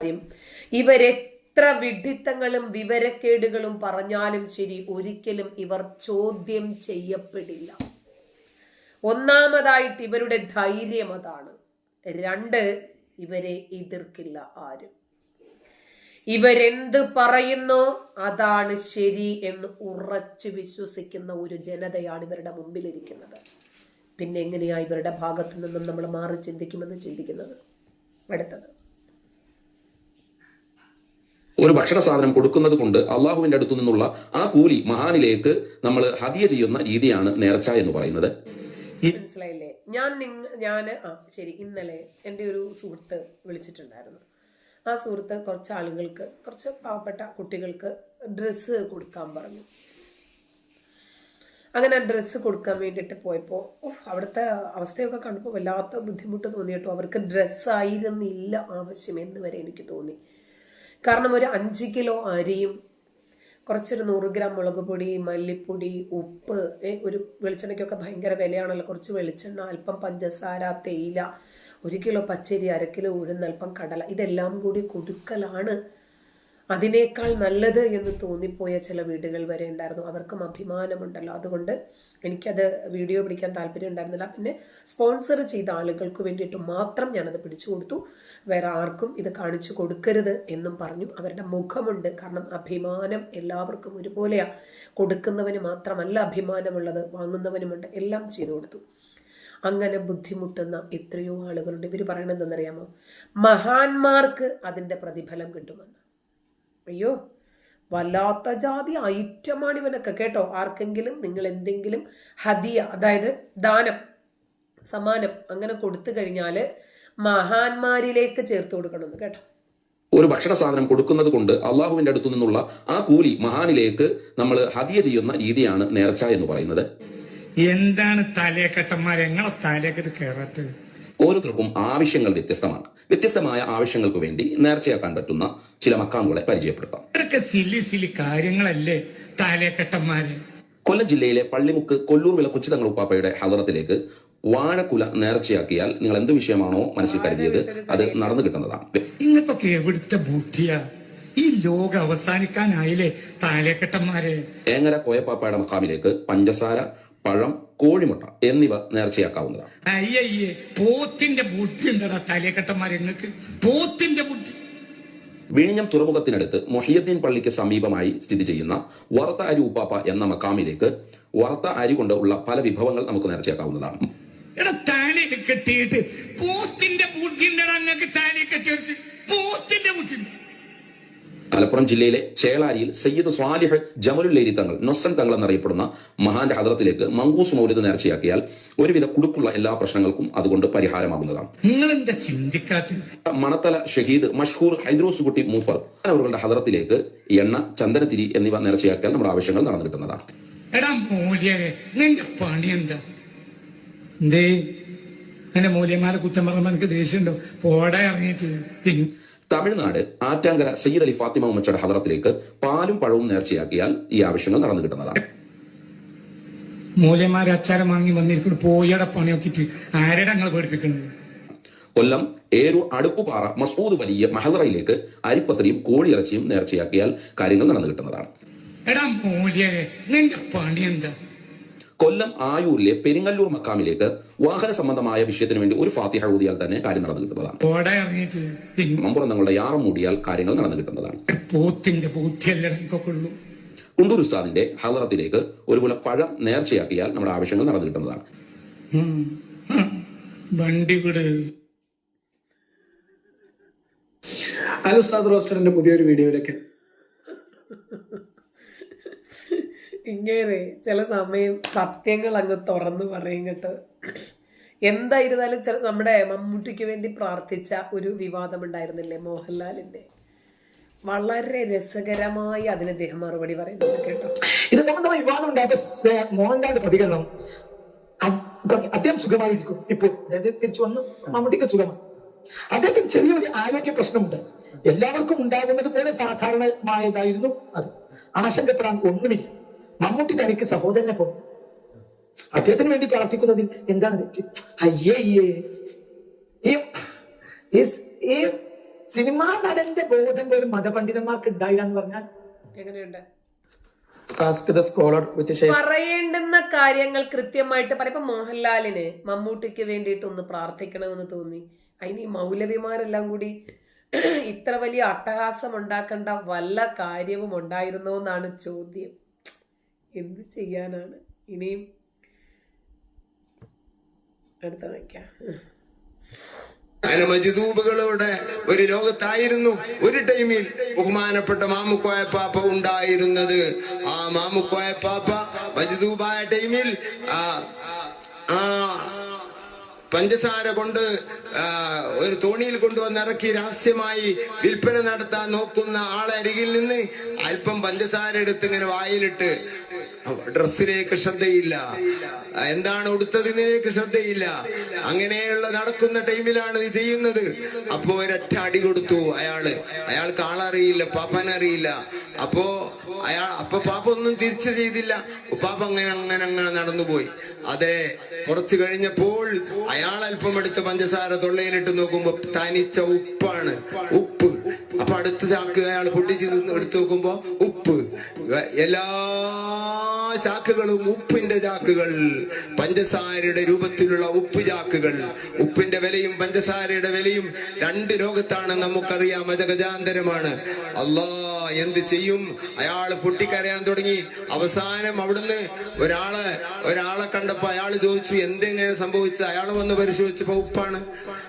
കാര്യം. ഇവരെത്ര വിഡിത്തങ്ങളും വിവരക്കേടുകളും പറഞ്ഞാലും ശരി ഒരിക്കലും ഇവർ ചോദ്യം ചെയ്യപ്പെടില്ല. ഒന്നാമതായിട്ട് ഇവരുടെ ധൈര്യം അതാണ്. രണ്ട് ഇവരെ എതിർക്കില്ല ആരും. ഇവരെന്ത് പറയുന്നു അതാണ് ശരി എന്ന് ഉറച്ചു വിശ്വസിക്കുന്ന ഒരു ജനതയാണ് ഇവരുടെ മുമ്പിലിരിക്കുന്നത്. പിന്നെ എങ്ങനെയാ ഇവരുടെ ഭാഗത്തു നിന്നും നമ്മൾ മാറി ചിന്തിക്കുമെന്ന് ചിന്തിക്കുന്നത്? അടുത്തത്. ഒരു ഭക്ഷണ സാധനം കൊടുക്കുന്നത് കൊണ്ട് അള്ളാഹുവിന്റെ അടുത്തു നിന്നുള്ള ആ കൂലി മഹാനിലേക്ക് നമ്മൾ ഹതിയ ചെയ്യുന്ന രീതിയാണ് നേർച്ച എന്ന് പറയുന്നത്. മനസ്സിലായില്ലേ? ഞാൻ ഞാൻ ആ ശരി ഇന്നലെ എന്റെ ഒരു സുഹൃത്ത് വിളിച്ചിട്ടുണ്ടായിരുന്നു. ആ സുഹൃത്ത് കുറച്ച് ആളുകൾക്ക് കുറച്ച് പാവപ്പെട്ട കുട്ടികൾക്ക് ഡ്രസ്സ് കൊടുക്കാൻ പറഞ്ഞു. അങ്ങനെ ഡ്രസ്സ് കൊടുക്കാൻ വേണ്ടിയിട്ട് പോയപ്പോൾ അവിടുത്തെ അവസ്ഥയൊക്കെ കണ്ടപ്പോൾ വല്ലാത്ത ബുദ്ധിമുട്ട് തോന്നിയിട്ടോ. അവർക്ക് ഡ്രസ്സായിരുന്നില്ല ആവശ്യം എന്ന് വരെ എനിക്ക് തോന്നി. കാരണം ഒരു അഞ്ച് കിലോ അരിയും കുറച്ചൊരു നൂറ് ഗ്രാം മുളക് പൊടി മല്ലിപ്പൊടി ഉപ്പ് ഒരു വെളിച്ചെണ്ണയ്ക്കൊക്കെ ഭയങ്കര വിലയാണല്ലോ. കുറച്ച് വെളിച്ചെണ്ണ അല്പം പഞ്ചസാര തേയില ഒരു കിലോ പച്ചരി അര കിലോ ഉഴുന്ന് അല്പം കടല ഇതെല്ലാം കൂടി കൊടുക്കലാണ് അതിനേക്കാൾ നല്ലത് എന്ന് തോന്നിപ്പോയ ചില വീടുകൾ വരെ ഉണ്ടായിരുന്നു. അവർക്കും അഭിമാനമുണ്ടല്ലോ. അതുകൊണ്ട് എനിക്കത് വീഡിയോ പിടിക്കാൻ താല്പര്യം ഉണ്ടായിരുന്നില്ല. പിന്നെ സ്പോൺസർ ചെയ്ത ആളുകൾക്ക് വേണ്ടിയിട്ട് മാത്രം ഞാനത് പിടിച്ചു കൊടുത്തു. വേറെ ആർക്കും ഇത് കാണിച്ചു കൊടുക്കരുത് എന്നും പറഞ്ഞു. അവരുടെ മുഖമുണ്ട്. കാരണം അഭിമാനം എല്ലാവർക്കും ഒരുപോലെയാണ് കൊടുക്കുന്നവന് മാത്രമല്ല അഭിമാനമുള്ളത്. വാങ്ങുന്നവനുമുണ്ട്. എല്ലാം ചെയ്തു കൊടുത്തു. അങ്ങനെ ബുദ്ധിമുട്ടുന്ന എത്രയോ ആളുകളുണ്ട്. ഇവർ പറയണതെന്നറിയാമോ മഹാന്മാർക്ക് അതിന്റെ പ്രതിഫലം കിട്ടുമെന്ന്. അയ്യോ വല്ലാത്ത ജാതി ഐറ്റമാണ് ഇവനൊക്കെ കേട്ടോ. ആർക്കെങ്കിലും നിങ്ങൾ എന്തെങ്കിലും ഹദിയ അതായത് ദാനം സമാനം അങ്ങനെ കൊടുത്തു കഴിഞ്ഞാൽ മഹാന്മാരിലേക്ക് ചേർത്ത് കൊടുക്കണമെന്ന് കേട്ടോ. ഒരു ഭക്ഷണ സാധനം കൊടുക്കുന്നത് കൊണ്ട് അള്ളാഹുവിന്റെ അടുത്തു നിന്നുള്ള ആ കൂലി മഹാനിലേക്ക് നമ്മൾ ഹതിയ ചെയ്യുന്ന രീതിയാണ് നേർച്ച എന്ന് പറയുന്നത്. എന്താണ് തലേക്കെട്ടന്മാരെ എങ്ങളെ തലേക്കെട്ട് കേറാത്തത്. ഓരോരുത്തർക്കും ആവശ്യങ്ങൾ വ്യത്യസ്തമാണ്. വ്യത്യസ്തമായ ആവശ്യങ്ങൾക്ക് വേണ്ടി നേർച്ചയാക്കാൻ പറ്റുന്ന ചില മക്കാമുകളെ പരിചയപ്പെടുത്താം. ഇതൊക്കെ സില്ലി സില്ലി കാര്യങ്ങളല്ലേ താലേക്കട്ടന്മാരെ? കൊല്ലം ജില്ലയിലെ പള്ളിമുക്ക് കൊല്ലൂർ വില കുച്ചിതങ്ങൾ ഉപ്പാപ്പയുടെ ഹലറത്തിലേക്ക് വാഴക്കുല നേർച്ചയാക്കിയാൽ നിങ്ങൾ എന്ത് വിഷയമാണോ മനസ്സിൽ കരുതിയത് അത് നടന്നു കിട്ടുന്നതാണ്. ഇങ്ങക്കൊക്കെ എവിടുത്തെ ബുദ്ധിയാ ഈ ലോകം അവസാനിക്കാനായില്ലേ താലേക്കെട്ടന്മാരെ? ഏങ്ങര കോയപ്പാപ്പയുടെ മക്കാമിലേക്ക് പഞ്ചസാര പഴം കോഴിമുട്ട എന്നിവ നേർച്ചയാക്കാവുന്നതാണ്. അയ്യയ്യേ പോത്തിന്റെ ബുദ്ധി ഉണ്ടടാ തലേക്കെട്ടന്മാരെ നിങ്ങൾക്ക് പോത്തിന്റെ ബുദ്ധി. വിഴിഞ്ഞം തുറമുഖത്തിനടുത്ത് മൊഹിയദ്ദീൻ പള്ളിക്ക് സമീപമായി സ്ഥിതി ചെയ്യുന്ന വറുത്ത അരി ഉപ്പാപ്പ എന്ന മക്കാമിലേക്ക് വറുത്ത അരി കൊണ്ട് ഉള്ള പല വിഭവങ്ങൾ നമുക്ക് നേർച്ചയാക്കാവുന്നതാണ്. എടാ താലിയൊക്കെ കെട്ടിയിട്ട് പോത്തിന്റെ ബുദ്ധി ഉണ്ടടാ നിങ്ങൾക്ക് താലി കെട്ടിയിട്ട് പോത്തിന്റെ ബുദ്ധി. മലപ്പുറം ജില്ലയിലെ ചേളാരിയിൽ സയ്യിദ് സ്വാലിഹ് ജമലുല്ലേരി തങ്ങൾ നൊസൻ തങ്ങൾ എന്നറിയപ്പെടുന്ന മഹാന്റെ ഹദ്രത്തിലേക്ക് മങ്കൂസ് മൗലിദ് നേർച്ചയാക്കിയാൽ ഒരുവിധ കുടുക്കുള്ള എല്ലാ പ്രശ്നങ്ങൾക്കും അതുകൊണ്ട് പരിഹാരമാകുന്നതാണ്. നിങ്ങളെന്താ ചിന്തിക്കാത്തത്? മണത്തല ഷഹീദ് മഷ്ഹൂർ ഹൈദ്രോസ് കുട്ടി മൂപ്പർ അവരുടെ ഹദ്രത്തിലേക്ക് എണ്ണ ചന്ദനത്തിരി എന്നിവ നേർച്ചയാക്കിയാൽ നമ്മുടെ ആവശ്യങ്ങൾ നടന്നു കിട്ടുന്നതാണ്. എടാ മൂല്യരെ നിന്റെ പണി എന്താ? എന്തേ? എന്റെ മൂല്യന്മാരെ കുറ്റം പറഞ്ഞ എനിക്ക് ദേഷ്യമുണ്ടോ? പോടെ ഇറങ്ങിയിട്ട്. തമിഴ്നാട് ആറ്റാങ്കര സയ്യിദ് അലി ഫാത്തിമ ഉമ്മച്ചയുടെ ഹദറത്തിലേക്ക് പാലും പഴവും നേർച്ചയാക്കിയാൽ ഈ ആവശ്യങ്ങൾ നടന്നു കിട്ടുന്നതാണ്. മൂല്യന്മാരെ അച്ചാരം വാങ്ങി വന്നിരിക്കുന്നു. പോയട പണി നോക്കിയിട്ട് ആരുടെ ഞങ്ങൾ പഠിപ്പിക്കുന്നത് കൊല്ലം ഏരു അടുപ്പുപാറ മസൂദ് വലിയ മഹദറയിലേക്ക് അരിപ്പത്രിയും കോഴിയിറച്ചിയും നേർച്ചയാക്കിയാൽ കാര്യങ്ങൾ നടന്നു കിട്ടുന്നതാണ്. എടാ മൂല്യേ നിന്റെ പണി എന്താ? കൊല്ലം ആയൂരിലെ പെരിങ്ങല്ലൂർ മക്കാമിലേക്ക് വാഹന സംബന്ധമായ വിഷയത്തിന് വേണ്ടി ഒരു ഫാത്തിഹ ഊതിയാൽ തന്നെ കാര്യം നടന്നു കിട്ടുന്നതാണ്. മമ്പുറം തങ്ങളുടെ യാറം മൂടിയാൽ കാര്യങ്ങൾ നടന്നു കിട്ടുന്നതാണ്. പോത്തിന്റെ കുണ്ടൂർ ഉസ്താദിന്റെ ഹലറത്തിലേക്ക് ഒരു കുല പഴം നേർച്ചയാക്കിയാൽ നമ്മുടെ ആവശ്യങ്ങൾ നടന്നു കിട്ടുന്നതാണ്. ഹലോ ഉസ്താദ് റോസ്റ്ററിന്റെ പുതിയൊരു വീഡിയോയിലേക്ക്. ഇങ്ങനെ ചില സമയം സത്യങ്ങൾ അങ്ങ് തുറന്നു പറയും കേട്ടോ. എന്തായിരുന്നാലും ചില നമ്മുടെ മമ്മൂട്ടിക്ക് വേണ്ടി പ്രാർത്ഥിച്ച ഒരു വിവാദം ഉണ്ടായിരുന്നില്ലേ മോഹൻലാലിന്റെ? വളരെ രസകരമായി അതിന് അദ്ദേഹം മറുപടി പറയുന്നുണ്ട് കേട്ടോ. ഇത് സംബന്ധമായി വിവാദം ഉണ്ടായ മോഹൻലാലിന്റെ പ്രതികരണം അദ്ദേഹം സുഖമായിരിക്കും. ഇപ്പോൾ തിരിച്ചു വന്നു. മമ്മൂട്ടിക്ക് സുഖമാണ്. അദ്ദേഹത്തിന് ചെറിയൊരു ആരോഗ്യ പ്രശ്നമുണ്ട്. എല്ലാവർക്കും ഉണ്ടാകുന്നത് പോലെ സാധാരണമായതായിരുന്നു അത്. ആശങ്കപ്പെടാൻ ഒന്നുമില്ല. മമ്മൂട്ടി തനിക്ക് സഹോദരനെ പോലെ. അദ്ദേഹത്തിന് വേണ്ടി പ്രാർത്ഥിക്കുന്നതിൽ എന്താണ് തെറ്റ്? അയ്യേ അയ്യേ. ഈ ഈ- സിനിമാ നടന്റെ ബോധം പോലും മതപണ്ഡിതന്മാർക്ക് ഉണ്ടായില്ല എന്ന് പറഞ്ഞാൽ? എങ്ങനെയുണ്ട്? പറയേണ്ടുന്ന കാര്യങ്ങൾ കൃത്യമായിട്ട് പറയപ്പോ മോഹൻലാലിന് മമ്മൂട്ടിക്ക് വേണ്ടിയിട്ട് ഒന്ന് പ്രാർത്ഥിക്കണമെന്ന് തോന്നി. അതിന് ഈ മൗലവിമാരെല്ലാം കൂടി ഇത്ര വലിയ അട്ടഹാസം ഉണ്ടാക്കേണ്ട വല്ല കാര്യവും ഉണ്ടായിരുന്നോ എന്നാണ് ചോദ്യം. എന്ത് ചെയ്യാനാണ്? ഇനിയും അടുത്ത വയ്ക്കാം ൂപുകളോടെ ഒരു ലോകത്തായിരുന്നു ഒരു ടൈമിൽ ബഹുമാനപ്പെട്ട മാമുക്കോയ പാപ്പ ഉണ്ടായിരുന്നത്. ആ മാമുക്കോയ പാപ്പ മജുദൂപായ ടൈമിൽ ആ ആ പഞ്ചസാര കൊണ്ട് ഒരു തോണിയിൽ കൊണ്ടുവന്ന് ഇറക്കി രഹസ്യമായി വിൽപ്പന നടത്താൻ നോക്കുന്ന ആളരികിൽ നിന്ന് അല്പം പഞ്ചസാര എടുത്ത് ഇങ്ങനെ വായിലിട്ട് ഡ്രസ്സിലേക്ക് ശ്രദ്ധയില്ല. എന്താണ് ഉടുത്തതിനേക്ക് ശ്രദ്ധയില്ല. അങ്ങനെയുള്ള നടക്കുന്ന ടൈമിലാണ് ഇത് ചെയ്യുന്നത്. അപ്പോ ഒരൊറ്റ അടി കൊടുത്തു അയാൾ. അയാൾക്ക് ആളറിയില്ല പാപ്പനറിയില്ല. അപ്പോ അയാൾ അപ്പൊ പാപ്പ ഒന്നും തിരിച്ചു ചെയ്തില്ല. പാപ്പ അങ്ങനെ അങ്ങനെ അങ്ങനെ നടന്നുപോയി. അതെ കുറച്ചു കഴിഞ്ഞപ്പോൾ അയാൾ അല്പം എടുത്ത് പഞ്ചസാര തൊള്ളയിലിട്ട് നോക്കുമ്പോ തനിച്ച ഉപ്പാണ്. ഉപ്പ്. അപ്പൊ അടുത്ത ചാക്ക് അയാൾ പൊട്ടിച്ച് എടുത്തു നോക്കുമ്പോ ഉപ്പ്. എല്ലാ ചാക്കുകളും ഉപ്പിന്റെ ചാക്കുകൾ. പഞ്ചസാരയുടെ രൂപത്തിലുള്ള ഉപ്പ് ചാക്കുകൾ. ഉപ്പിന്റെ വിലയും പഞ്ചസാരയുടെ വിലയും രണ്ട് ലോകത്താണ് നമുക്കറിയാം. അജഗജാന്തരമാണ്. അല്ലാ എന്ത് ചെയ്യും? അയാൾ പൊട്ടിക്കരയാൻ തുടങ്ങി. അവസാനം അവിടുന്ന് ഒരാളെ ഒരാളെ കണ്ടപ്പോ അയാൾ ചോദിച്ചു എന്തെങ്ങനെ സംഭവിച്ചത്? അയാൾ വന്ന് പരിശോധിച്ചപ്പോ ഉപ്പാണ്.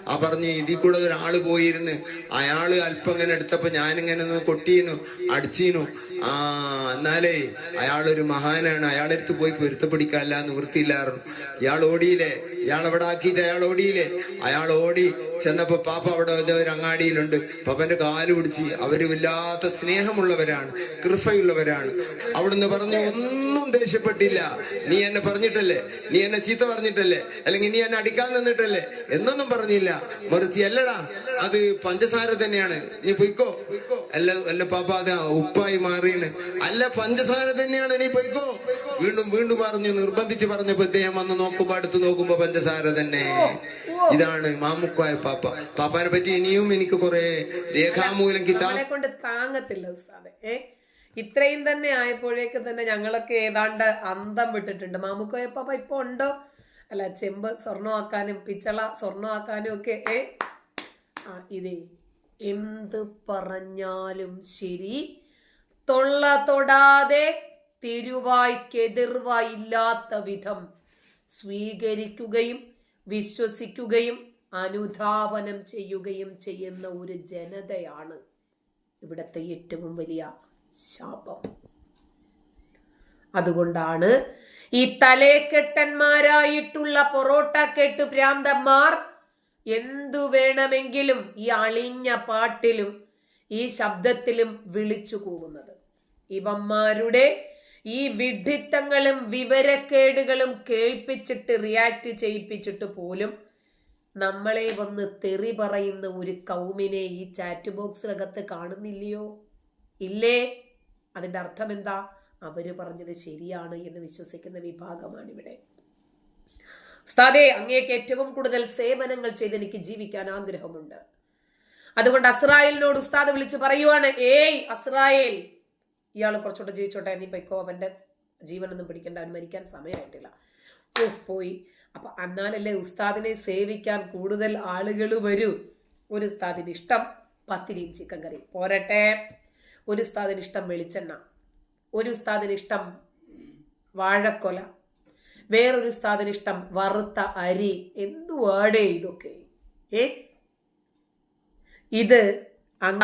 ആ പറഞ്ഞ് ഇതിൽ കൂടെ ഒരാൾ പോയിരുന്ന്. അയാൾ അല്പം ഇങ്ങനെ എടുത്തപ്പോ ഞാനിങ്ങനെ ഒന്ന് കൊട്ടീനു അടിച്ചീനു ആ എന്നാലേ അയാളൊരു മഹാനാണ്. അയാളെടുത്ത് പോയി പൊരുത്തപ്പിടിക്കാല്ല നിവൃത്തിയില്ലായിരുന്നു. ഇയാൾ ഓടിയില്ലേ? ഇയാൾ അവിടെ ആക്കിയിട്ട് അയാൾ ഓടിയില്ലേ? അയാൾ ഓടി ചെന്നപ്പോ പാപ്പ അവിടെ ഒരു അങ്ങാടിയിലുണ്ട്. പാപ്പന്റെ കാൽ പിടിച്ച് അവർ വല്ലാത്ത സ്നേഹമുള്ളവരാണ് കൃപയുള്ളവരാണ്. അവിടുന്ന് പറഞ്ഞു ഒന്നും ദേഷ്യപ്പെട്ടില്ല. നീ എന്നെ പറഞ്ഞിട്ടല്ലേ? നീ എന്നെ ചീത്ത പറഞ്ഞിട്ടല്ലേ? അല്ലെങ്കിൽ നീ എന്നെ അടിക്കാൻ നിന്നിട്ടല്ലേ? എന്നൊന്നും പറഞ്ഞില്ല. മറിച്ച് അല്ലടാ അത് പഞ്ചസാര തന്നെയാണ്. നീ പൊയ്ക്കോ. അല്ല അല്ല പാപ്പ അത് ഉപ്പായി മാറിയാണ്. അല്ല പഞ്ചസാര തന്നെയാണ്. നീ പൊയ്ക്കോ. വീണ്ടും വീണ്ടും പറഞ്ഞു നിർബന്ധിച്ച് പറഞ്ഞപ്പോ ഇദ്ദേഹം വന്ന് നോക്കുമ്പോ അടുത്ത് നോക്കുമ്പോ പഞ്ചസാര തന്നെ. ഇതാണ് മാമുക്കായ പാപ്പ. പാപ്പാനെ പറ്റി ഇനിയും എനിക്ക് കുറെ രേഖാമൂലം കിതാബ് കൊണ്ട് താങ്ങത്തില്ല ഉസ്താദേ. ഇത്രയും തന്നെ ആയപ്പോഴേക്ക് തന്നെ ഞങ്ങളൊക്കെ ഏതാണ്ട് അന്തം വിട്ടിട്ടുണ്ട്. മാമുക്കോയപ്പാപ്പ ഇപ്പൊ ഉണ്ടോ? അല്ല ചെമ്പ് സ്വർണമാക്കാനും പിച്ചള സ്വർണമാക്കാനും ഒക്കെ ഏ? ആ ഇതേ. എന്ത് പറഞ്ഞാലും ശരി. തൊള്ള തൊടാതെ തിരുവായ്ക്കെതിർവായില്ലാത്ത വിധം സ്വീകരിക്കുകയും വിശ്വസിക്കുകയും അനുധാവനം ചെയ്യുകയും ചെയ്യുന്ന ഒരു ജനതയാണ് ഇവിടുത്തെ ഏറ്റവും വലിയ ശാപം. അതുകൊണ്ടാണ് ഈ തലേക്കെട്ടന്മാരായിട്ടുള്ള പൊറോട്ട കെട്ട് ഭ്രാന്തന്മാർ എന്തു വേണമെങ്കിലും ഈ അളിഞ്ഞ പാട്ടിലും ഈ ശബ്ദത്തിലും വിളിച്ചു കൂവുന്നത്. ഇവന്മാരുടെ ഈ വിഡിത്തങ്ങളും വിവരക്കേടുകളും കേൾപ്പിച്ചിട്ട് റിയാക്ട് ചെയ്യിപ്പിച്ചിട്ട് പോലും നമ്മളെ വന്ന് തെറി പറയുന്ന ഒരു കൗമിനെ ഈ ചാറ്റ് ബോക്സിനകത്ത് കാണുന്നില്ലയോ? ഇല്ലേ? അതിന്റെ അർത്ഥം എന്താ? അവർ പറഞ്ഞത് ശരിയാണ് എന്ന് വിശ്വസിക്കുന്ന വിഭാഗമാണ് ഇവിടെ ഉസ്താദേ അങ്ങേക്ക് ഏറ്റവും കൂടുതൽ സേവനങ്ങൾ ചെയ്ത് എനിക്ക് ജീവിക്കാൻ ആഗ്രഹമുണ്ട്. അതുകൊണ്ട് അസ്രായേലിനോട് ഉസ്താദ് വിളിച്ച് പറയുവാണ് ഏയ് അസ്രായേൽ ഇയാൾ കുറച്ചുകൂടെ ജീവിച്ചോട്ടെ നീ പൊയ്ക്കോ അവന്റെ ജീവനൊന്നും പിടിക്കേണ്ട അവൻ മരിക്കാൻ സമയമായിട്ടില്ല. ഓ പോയി. അപ്പോൾ എന്നാലല്ലേ ഉസ്താദിനെ സേവിക്കാൻ കൂടുതൽ ആളുകൾ വരൂ. ഒരു ഉസ്താദിന് ഇഷ്ടം പത്തിരിയും ചിക്കൻ കറി പോരട്ടെ. ഒരു ഉസ്താദിന് ഇഷ്ടം വെളിച്ചെണ്ണ. ഒരു ഉസ്താദിന് ഇഷ്ടം വാഴക്കൊല. വേറൊരു ഉസ്താദിന് ഇഷ്ടം വറുത്ത അരി. എന്തുവാടേ ഇതൊക്കെ? ഏ? ഇത് അങ്ങ